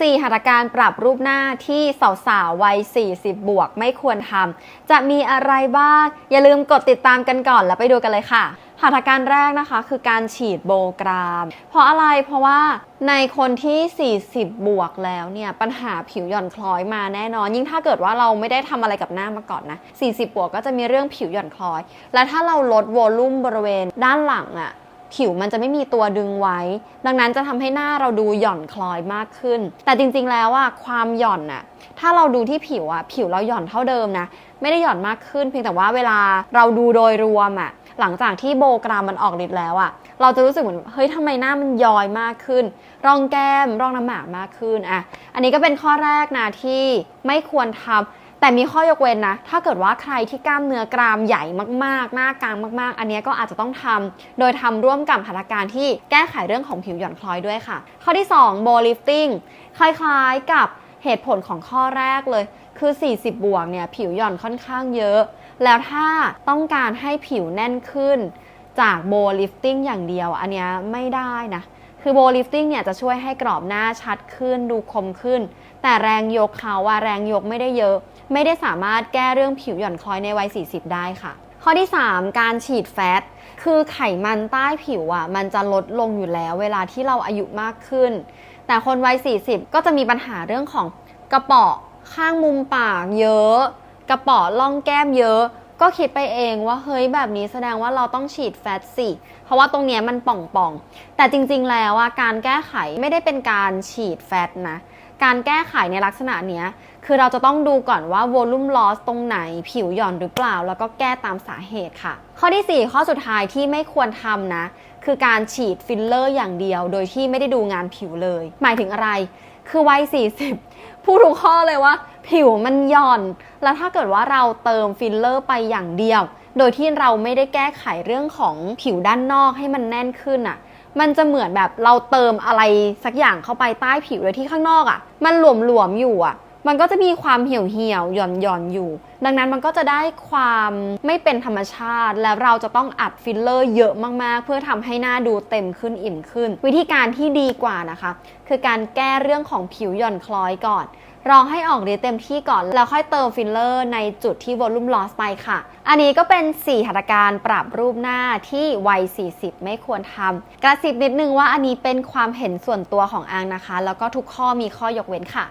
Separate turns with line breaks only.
4หัตถการปรับรูปหน้าที่สาวๆวัย 40 บวกไม่ควรทำ จะมีอะไรบ้าง อย่าลืมกดติดตามกันก่อนแล้วไปดูกันเลยค่ะ หัตถการแรกนะคะคือการฉีดโบกราม เพราะอะไร เพราะว่าในคนที่ 40 บวกแล้วเนี่ย ปัญหาผิวหย่อนคล้อยมาแน่นอน ยิ่งถ้าเกิดว่าเราไม่ได้ทำอะไรกับหน้ามาก่อนนะ 40 บวกก็จะมีเรื่องผิวหย่อนคล้อย และถ้าเราลดโวลุ่มบริเวณด้านหลังอะ ผิวมันจะไม่มีตัวดึงไว้ ดังนั้นจะทำให้หน้าเราดูหย่อนคล้อยมากขึ้น แต่จริงๆแล้วอะความหย่อนอะถ้าเราดูที่ผิวอะผิวเราหย่อนเท่าเดิมนะ ไม่ได้หย่อนมากขึ้น เพียงแต่ว่าเวลาเราดูโดยรวมอะหลังจากที่โบกรามมันออกฤทธิ์แล้วอะเราจะรู้สึกเหมือนเฮ้ยทำไมหน้ามันย้อยมากขึ้นร่องแก้มร่องน้ำหมากมากขึ้นอะอันนี้ก็เป็นข้อแรกนะที่ไม่ควรทำ แต่มีข้อยกเว้นนะ ถ้าเกิดว่าใครที่กล้ามเนื้อกรามใหญ่มากๆ หน้ากลางมาก ๆ อันนี้ก็อาจจะต้องทำโดยทำร่วมกับหัตถการที่แก้ไขเรื่องของผิวหย่อนคล้อยด้วยค่ะ ข้อที่2โบลิฟติ้งคล้ายๆกับเหตุผลของข้อแรกเลย คือ 40 บวกเนี่ยผิวหย่อนค่อนข้างเยอะ แล้วถ้าต้องการให้ผิวแน่นขึ้นจากโบลิฟติ้งอย่างเดียว อันนี้ไม่ได้นะ คือโบลิฟติ้งเนี่ยจะช่วยให้กรอบหน้าชัดขึ้นดูคมขึ้น แต่แรงยกเขาว่าแรงยกไม่ได้เยอะ ไม่ได้สามารถแก้เรื่องผิวหย่อนคล้อยในวัย 40 ได้ค่ะ ข้อที่ 3 การฉีดแฟตคือไขมันใต้ผิวอะมันจะลดลงอยู่แล้ว เวลาที่เราอายุมากขึ้น แต่คนวัย 40 ก็จะมีปัญหาเรื่องของกระเปาะข้างมุมปากเยอะ กระเปาะล่องแก้มเยอะ ก็คิดไปเองว่าเฮ้ยแบบนี้แสดงว่าเราต้องฉีดแฟตสิ เพราะว่าตรงเนี้ยมันป่องๆ แต่จริงๆ แล้วอะการแก้ไขไม่ได้เป็นการฉีดแฟตนะ การแก้ไขในลักษณะเนี้ยคือเราจะต้องดูก่อนว่า volume loss ตรงไหนผิวหย่อนหรือเปล่า แล้วก็แก้ตามสาเหตุค่ะ ข้อที่ 4 ข้อสุดท้ายที่ไม่ควรทำนะ คือการฉีดฟิลเลอร์อย่างเดียว โดยที่ไม่ได้ดูงานผิวเลย หมายถึงอะไร คือวัย 40 พูดทุกข้อเลยว่า ผิวมันหย่อน แล้วถ้าเกิดว่าเราเติมฟิลเลอร์ไปอย่างเดียว โดยที่เราไม่ได้แก้ไขเรื่องของผิวด้านนอกให้มันแน่นขึ้นอะมันจะเหมือนแบบเราเติมอะไรสักอย่างเข้าไปใต้ผิวโดยที่ข้างนอกอะ่ะ มันหลวมๆอยู่อะ่ะ มันก็จะมีความเหี่ยวเหี่ยวหย่อนหย่อนอยู่ ดังนั้นมันก็จะได้ความไม่เป็นธรรมชาติ และเราจะต้องอัดฟิลเลอร์เยอะมากๆ เพื่อทำให้หน้าดูเต็มขึ้นอิ่มขึ้น วิธีการที่ดีกว่านะคะ คือการแก้เรื่องของผิวหย่อนคล้อยก่อนรอให้ออกฤทธิ์เต็มที่ก่อน แล้วค่อยเติมฟิลเลอร์ในจุดที่ volume loss ไปค่ะ อันนี้ก็เป็น 4หัตถการปรับรูปหน้าที่วัย 40 ไม่ควรทำกระซิบนิดนึงว่าอันนี้เป็นความเห็นส่วนตัวของอังนะคะ แล้วก็ทุกข้อมีข้อยกเว้นค่ะ